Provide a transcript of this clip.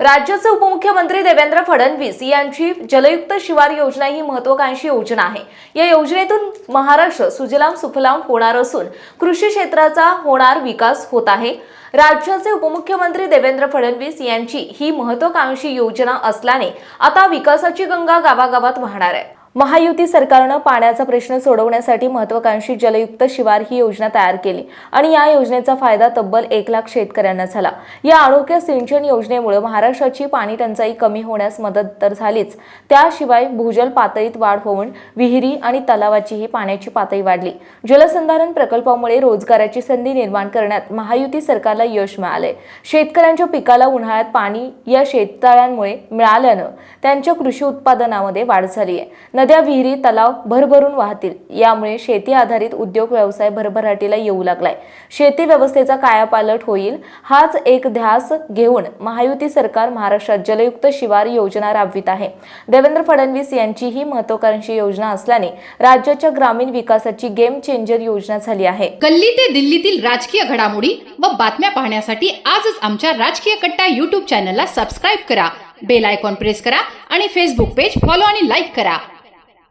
राज्याचे उपमुख्यमंत्री देवेंद्र फडणवीस यांची जलयुक्त शिवार योजना ही महत्वाकांक्षी योजना आहे. या योजनेतून महाराष्ट्र सुजलाम सुफलाम होणार असून कृषी क्षेत्राचा होणार विकास होत आहे. राज्याचे उपमुख्यमंत्री देवेंद्र फडणवीस यांची ही महत्वाकांक्षी योजना असल्याने आता विकासाची गंगा गावागावात वाहणार आहे. महायुती सरकारनं पाण्याचा प्रश्न सोडवण्यासाठी महत्वाकांक्षी जलयुक्त शिवार ही योजना तयार केली आणि या योजनेचा फायदा तब्बल एक लाख शेतकऱ्यांना झाला. या अनोख्या सिंचन योजनेमुळे महाराष्ट्राची पाणी टंचाई कमी होण्यास मदत तर झालीच. त्याशिवाय भूजल पातळीत वाढ होऊन विहिरी आणि तलावाचीही पाण्याची पातळी वाढली. जलसंधारण प्रकल्पामुळे रोजगाराची संधी निर्माण करण्यात महायुती सरकारला यश मिळाले शेतकऱ्यांच्या पिकाला उन्हाळ्यात पाणी या शेततळ्यांमुळे मिळाल्यानं त्यांच्या कृषी उत्पादनामध्ये वाढ झाली आहे नद्या विहिरी तलाव भरभरून वाहतील. यामुळे शेती आधारित उद्योग व्यवसाय भरभराटीला येऊ लागलाय. शेती व्यवस्थेचा कायापालट होईल हाच एक ध्यास घेऊन महायुती सरकार महाराष्ट्रात जलयुक्त शिवार योजना राबवित आहे. देवेंद्र फडणवीस यांची ही महत्वाकांक्षी योजना असल्याने राज्याच्या ग्रामीण विकासाची गेम चेंजर योजना झाली आहे. गल्ली ते दिल्लीतील राजकीय घडामोडी व बातम्या पाहण्यासाठी आजच आमच्या राजकीय कट्टा युट्यूब चॅनलला सबस्क्राईब करा. बेल आयकॉन प्रेस करा आणि फेसबुक पेज फॉलो आणि लाईक करा.